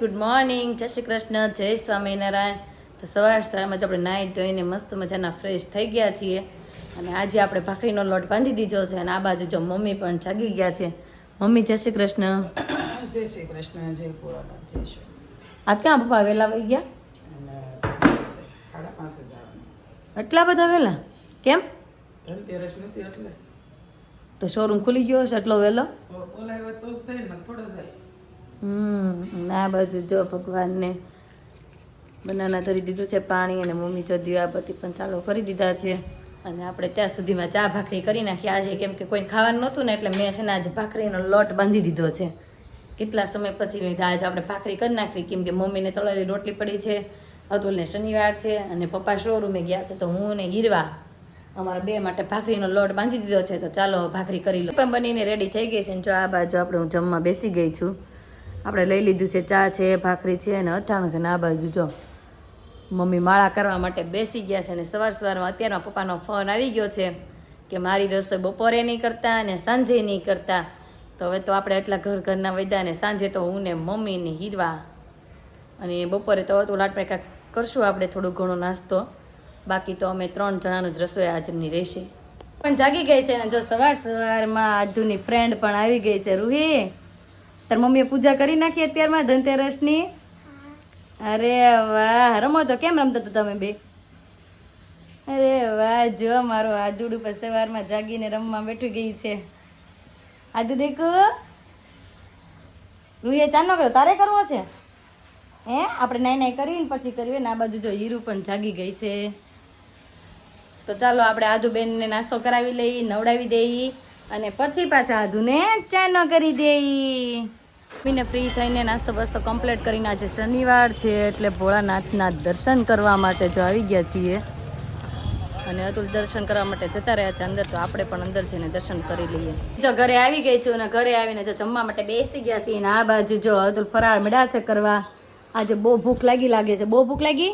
Good morning જય શ્રી કૃષ્ણ. જય સ્વામિનારાયણ. તો સવાર સવારમાં તો આપણે નાહી ધોઈને મસ્ત મજાના ફ્રેશ થઈ ગયા છીએ. અને આજે આપણે ભાખરીનો લોટ બાંધી દીધો છે અને આ બાજુ જો મમ્મી પણ જાગી ગયા છે. મમ્મી જય શ્રી કૃષ્ણ. જય શ્રી કૃષ્ણ. જય ભોળાનાથ. જય શ્રી આ ક્યાં પપ્પા વહેલા વહી ગયા? એટલા બધા વહેલા કેમ? ધનતેરસ નથી એટલે. તો શોરૂમ ખુલી ગયો હશે એટલો વહેલો તો થોડા જાય. હમ, આ બાજુ જો ભગવાનને બનાના ધરી દીધું છે, પાણી અને મમ્મી જો દીવાબત્તી પણ ચાલુ કરી દીધા છે. અને આપણે ત્યાં સુધીમાં ચા ભાખરી કરી નાખી. આજે કેમ કે કોઈ ખાવાનું નહોતું ને, એટલે મેં છે ને આજે ભાખરીનો લોટ બાંધી દીધો છે. કેટલા સમય પછી મેં આજે આપણે ભાખરી કરી નાખવી. કેમ કે મમ્મીને તળેલી રોટલી પડી છે. અતુલને શનિવાર છે અને પપ્પા શોરૂમે ગયા છે, તો હું ને હીરવા અમારા બે માટે ભાખરીનો લોટ બાંધી દીધો છે. તો ચાલો, ભાખરી કરી લો. પણ બનીને રેડી થઈ ગઈ છે જો આ બાજુ આપણે હું જમવા બેસી ગઈ છું. આપણે લઈ લીધું છે, ચા છે, ભાખરી છે અને અથાણું છે. ને આ બાજુ જો. મમ્મી માળા કરવા માટે બેસી ગયા છે અને સવાર સવારમાં અત્યારમાં પપ્પાનો ફોન આવી ગયો છે કે મારી રસોઈ બપોરે નહીં કરતા અને સાંજે નહીં કરતા. તો હવે તો આપણે એટલા ઘર ઘરના વૈદા ને સાંજે તો હું ને મમ્મી ને હીરવા. અને બપોરે તો હતું લાટ કાંઈક કરશું આપણે થોડું ઘણો નાસ્તો. બાકી તો અમે ત્રણ જણાનું જ રસોઈ આજની રહેશે. પણ જાગી ગઈ છે અને જો સવાર સવારમાં આજુની ફ્રેન્ડ પણ આવી ગઈ છે, રૂહી. તાર મમ્મીએ પૂજા કરી નાખી અત્યારમાં ધનતેરસની? અરે વાહ, રમો તો કેમ રમતા તો તમે બે? અરે વાહ, જો મારો આજુડું પર સવારમાં જાગીને રમવા બેઠી ગઈ છે. આજુ દેખો. રૂહીએ ચાનો કર્યો, તારે કરવો છે? હે, આપણે નાઈ નાઈ કરીને પછી કરીએ ને આ બાજુ જો હીરું પણ જાગી ગઈ છે. તો ચાલો આપણે આદુબેનને નાસ્તો કરાવી લઈ, નવડાવી દઈ અને પછી પાછા આધુને ચાનો કરી દઈ. મીને ફ્રી થઈને નાસ્તો બસ્તો કમ્પ્લીટ કરીને આજે શનિવાર છે એટલે ભોળાનાથના દર્શન કરવા માટે જો આવી ગયા છીએ. અને અતુલ દર્શન કરવા માટે જતા રહ્યા છે અંદર તો આપણે પણ અંદર જઈને દર્શન કરી લઈએ. જો ઘરે આવી ગઈ છું અને ઘરે આવીને જો જમવા માટે બેસી ગયા છીએ અને આ બાજુ જો અતુલ ફરાળ મેળા છે કરવા આજે બહુ ભૂખ લાગી લાગે છે. બહુ ભૂખ લાગી?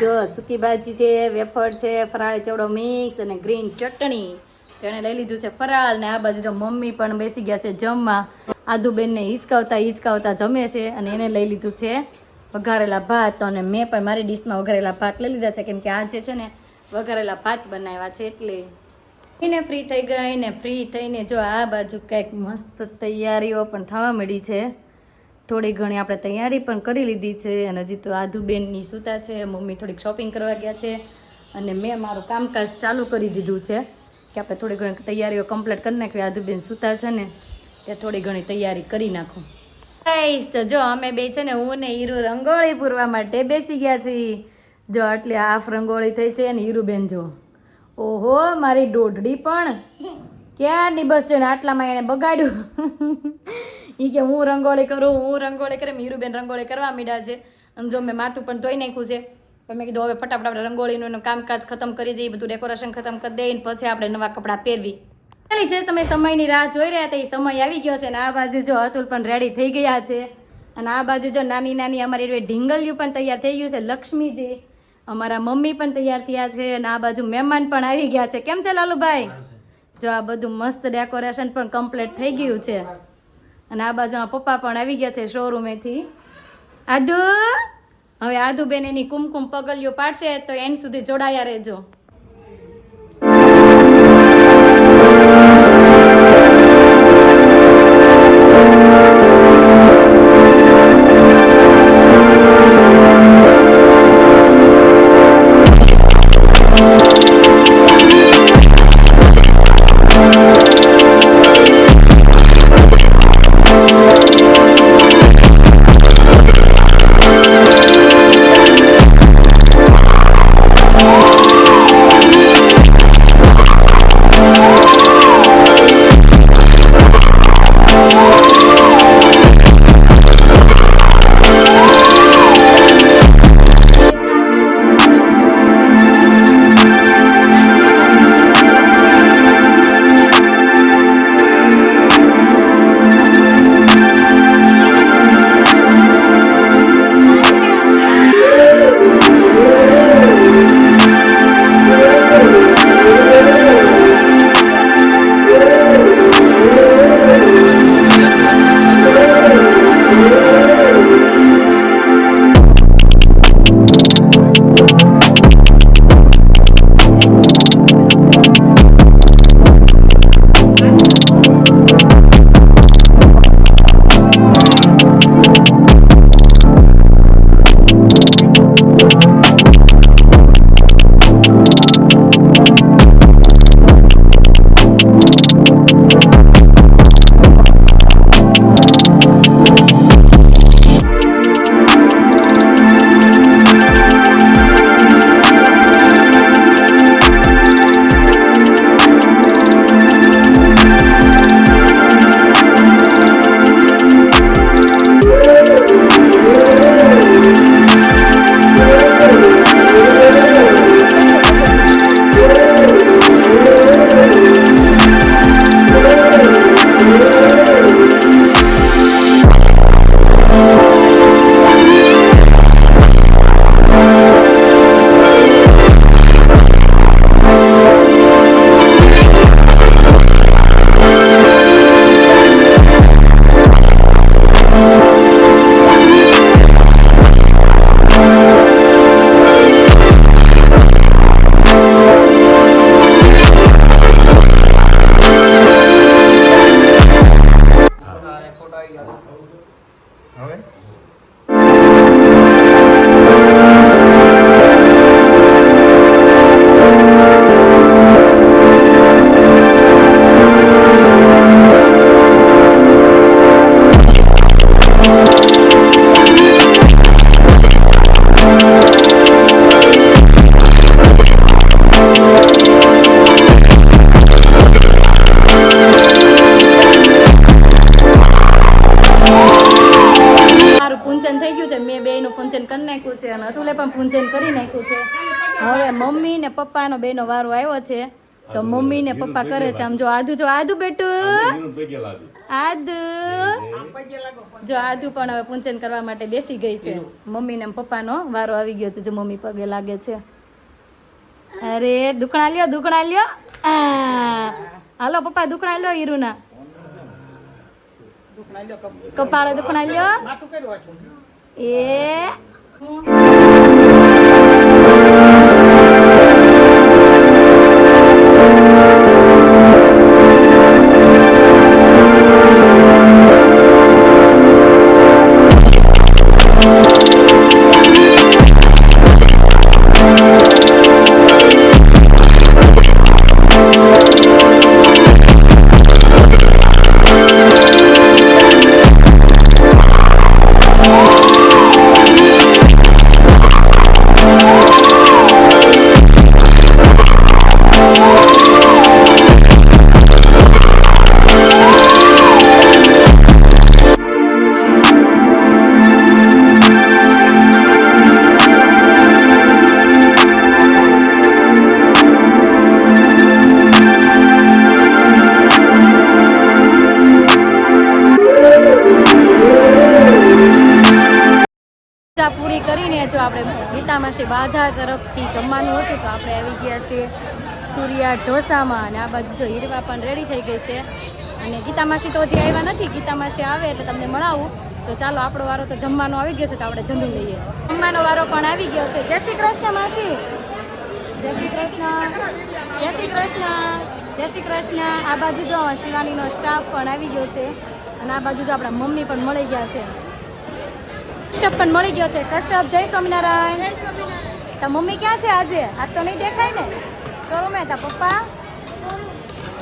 જો સૂકી ભાજી છે વેફર છે ફરાળ ચવડો મિક્સ અને ગ્રીન ચટણી. તેણે લઈ લીધું છે ફરાળ ને આ બાજુ જો મમ્મી પણ બેસી ગયા છે જમવા. આદુબેનને હિચકાવતા હિંચકાવતા જમે છે અને એને લઈ લીધું છે વઘારેલા ભાત. અને મેં પણ મારી ડીશમાં વઘારેલા ભાત લઈ લીધા છે. કેમ કે આજે છે ને વઘારેલા ભાત બનાવ્યા છે એટલે એને ફ્રી થઈ ગઈ ને ફ્રી થઈને જો આ બાજુ કંઈક મસ્ત તૈયારીઓ પણ થવા મળી છે. થોડી ઘણી આપણે તૈયારી પણ કરી લીધી છે અને હજી તો આદુબેનની સૂતા છે. મમ્મી થોડીક શોપિંગ કરવા ગયા છે અને મેં મારું કામકાજ ચાલુ કરી દીધું છે. કે આપણે થોડી ઘણી તૈયારીઓ કમ્પ્લીટ કરી નાખવી. આદુબેન સૂતા છે ને ત્યાં થોડી ઘણી તૈયારી કરી નાખું. ગાઈસ તો જો અમે બે છે ને, હું ને હીરુ રંગોળી પૂરવા માટે બેસી ગયા છીએ. જો આટલી હાફ રંગોળી થઈ છે અને હીરુબેન જો. ઓહો, મારી દોઢડી પણ. ક્યારની બસ જો ને, આટલામાં એણે બગાડ્યું. એ કે હું રંગોળી કરું, હું રંગોળી કરે હીરુબેન રંગોળી કરવા મીડા છે. અને જો મેં માથું પણ ધોઈ નાખ્યું છે. પણ મેં કીધું હવે ફટાફટ આપણે રંગોળીનું કામકાજ ખતમ કરી દઈએ બધું ડેકોરેશન ખતમ કરી દઈએ પછી આપણે નવા કપડાં પહેરવી. ખાલી જે તમે સમયની રાહ જોઈ રહ્યા હતા એ સમય આવી ગયો છે અને આ બાજુ જો અતુલ પણ રેડી થઈ ગયા છે. અને આ બાજુ જો નાની નાની અમારી એવી ઢીંગલિયું પણ તૈયાર થઈ ગયું છે લક્ષ્મીજી અમારા મમ્મી પણ તૈયાર થયા છે અને આ બાજુ મહેમાન પણ આવી ગયા છે. કેમ છે લાલુભાઈ? જો આ બધું મસ્ત ડેકોરેશન પણ કમ્પ્લીટ થઈ ગયું છે. અને આ બાજુ પપ્પા પણ આવી ગયા છે શોરૂમેથી આદુ! હવે આદુબેન એની કુમકુમ પગલિયો પાડશે તો એન્ડ સુધી જોડાયા રહેજો. કરી નાખ્યું છે અને અતુલે પણ પૂંજન કરી નાખ્યું છે. હવે મમ્મી ને પપ્પાનો બેનો વારો આવ્યો છે. તો મમ્મી ને પપ્પા કરે છે. આમ જો આદુ જો આદુ બેટું. આદુ. જો આદુ પણ હવે પૂંજન કરવા માટે બેસી ગઈ છે. મમ્મી ને પપ્પાનો વારો આવી ગયો છે જો મમ્મી પગે લાગે છે. અરે દુકણા લ્યો દુકણા લ્યો. આ. હાલો પપ્પા દુકણા લ્યો હીરુના. દુખણા લ્યો કપાળે દુખણા લ્યો. માથું કર્યું પૂજા પૂરી કરીને જો આપણે ગીતામાં બાધા તરફથી જમવાનું હતું તો આપણે આવી ગયા છીએ સૂર્યા ઢોસામાં અને આ બાજુ જો હીરવા પણ રેડી થઈ ગઈ છે. અને ગીતામાસી તો હજી આવ્યા નથી ગીતામાસી આવે એટલે તમને મળાવું. તો ચાલો, આપણો વારો તો જમવાનો આવી ગયો છે, તો આપણે જમી લઈએ. જમવાનો વારો પણ આવી ગયો છે. જય શ્રી કૃષ્ણ માસી. જય શ્રી કૃષ્ણ. જય શ્રી કૃષ્ણ. જય શ્રી કૃષ્ણ. આ બાજુ જો શિવાનીનો સ્ટાફ પણ આવી ગયો છે. અને આ બાજુ જો આપણા મમ્મી પણ મળી ગયા છે. કશ્યપ પણ મળી ગયો છે. કશ્યપ જય સ્વામિનારાયણ. તા મમ્મી ક્યાં છે આજે? આજ તો નહીં દેખાય ને? શોરૂમે તા પપ્પા?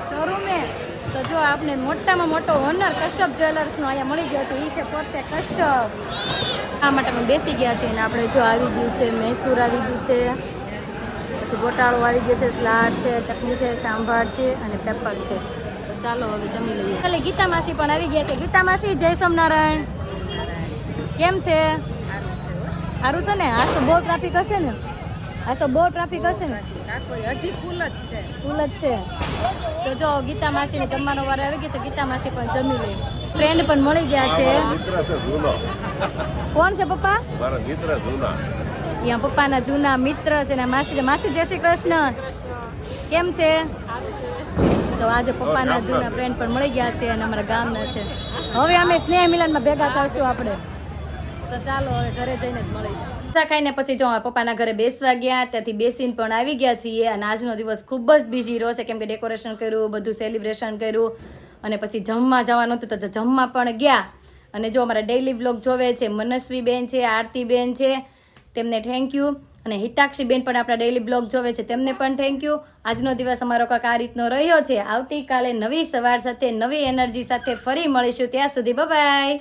શોરૂમે. તો જો આપણે મોટામાં મોટો ઓનર કશ્યપ જ્વેલર્સનો અહીંયા મળી ગયો છે. એ છે પોતે કશ્યપ. આ માટે બેસી ગયા છે અને આપણે જો આવી ગયું છે મૈસૂર આવી ગયું છે. પછી ગોટાળો આવી ગયો છે સલાડ છે ચટણી છે સાંભાર છે અને પેપર છે. તો ચાલો હવે જમી લઈએ. એટલે ગીતા માસી પણ આવી ગયા છે. ગીતા માસી જય સ્વામિનારાયણ. કેમ છે? સારું છે ને? આજ તો બહુ ટ્રાફિક હશે ને? આજ તો બહુ ટ્રાફિક હશે ને? હજી ફૂલ જ છે. ફૂલ જ છે. તો જો ગીતા માસીને જમવાનો વાર આવી ગયો છે ગીતા માસી પણ જમી લે. ફ્રેન્ડ પણ મળી ગયા છે. મિત્ર છે જૂનો. કોણ છે પપ્પા? મારા મિત્ર જૂના. ત્યાં પપ્પાના જૂના મિત્ર છે ને માસી છે. માસી જય શ્રી કૃષ્ણ. કેમ છે? તો આજે પપ્પાના જૂના ફ્રેન્ડ પણ મળી ગયા છે અને અમારા ગામના છે. હવે અમે સ્નેહ મિલનમાં ભેગા થશું આપણે. તો ચાલો હવે ઘરે જઈને જ મળીશું. ખાઈને પછી જો પપ્પાના ઘરે બેસવા ગયા, ત્યાંથી બેસીને પણ આવી ગયા છીએ અને આજનો દિવસ ખૂબ જ બિઝી રહ્યો છે. કેમ કે ડેકોરેશન કર્યું, બધું સેલિબ્રેશન કર્યું અને પછી જમવા જવાનું હતું તો જમવા પણ ગયા. અને જો અમારા ડેઇલી બ્લોગ જોવે છે મનસ્વી બેન છે આરતી બેન છે, તેમને થેન્ક યુ અને હિતાક્ષી બેન પણ આપણા ડેઈલી બ્લોગ જોવે છે, તેમને પણ થેન્ક યુ આજનો દિવસ અમારો કાંક આ રીતનો રહ્યો છે. આવતીકાલે નવી સવાર સાથે, નવી એનર્જી સાથે ફરી મળીશું. ત્યાં સુધી બાય